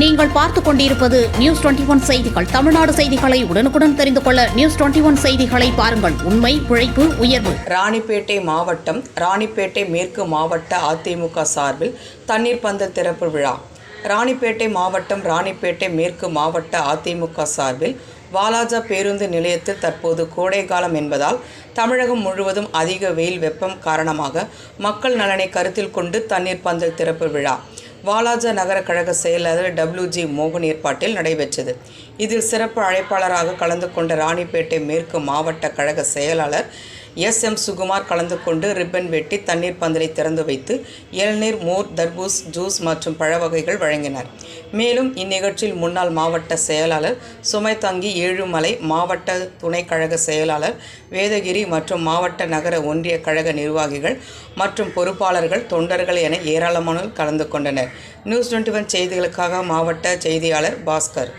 நீங்கள் பார்த்துக் கொண்டிருப்பது நியூஸ் டுவெண்டி ஒன் செய்திகள். தமிழ்நாடு செய்திகளை உடனுக்குடன் தெரிந்து கொள்ள நியூஸ் டுவெண்டி ஒன் செய்திகளை பாருங்கள். உண்மை உழைப்பு உயர்வு. ராணிப்பேட்டை மாவட்டம் ராணிப்பேட்டை மேற்கு மாவட்ட அதிமுக சார்பில் தண்ணீர் பந்தல் திறப்பு விழா. ராணிப்பேட்டை மாவட்டம் ராணிப்பேட்டை மேற்கு மாவட்ட அதிமுக சார்பில் வாலாஜா பேருந்து நிலையத்தில் தற்போது கோடைக்காலம் என்பதால் தமிழகம் முழுவதும் அதிக வெயில் வெப்பம் காரணமாக மக்கள் நலனை கருத்தில் கொண்டு தண்ணீர் பந்தல் திறப்பு விழா. வாலாஜா நகர கழக செயலாளர் டபிள்யூஜி மோகன் ஏற்பாட்டில் நடைபெற்றது. இதில் சிறப்பு அழைப்பாளராக கலந்து கொண்ட ராணிப்பேட்டை மேற்கு மாவட்ட கழக செயலாளர் எஸ் எம் சுகுமார் கலந்து கொண்டு ரிப்பன் வெட்டி தண்ணீர் பந்தலை திறந்து வைத்து இளநீர் மோர் தர்பூஸ் ஜூஸ் மற்றும் பழ வகைகள் வழங்கினர். மேலும் இந்நிகழ்ச்சியில் முன்னாள் மாவட்ட செயலாளர் சுமை தங்கி ஏழுமலை மாவட்ட துணை கழக செயலாளர் வேதகிரி மற்றும் மாவட்ட நகர ஒன்றிய கழக நிர்வாகிகள் மற்றும் பொறுப்பாளர்கள் தொண்டர்கள் என ஏராளமானோர் கலந்து கொண்டனர். நியூஸ் டுவெண்ட்டி ஒன் செய்திகளுக்காக மாவட்ட செய்தியாளர் பாஸ்கர்.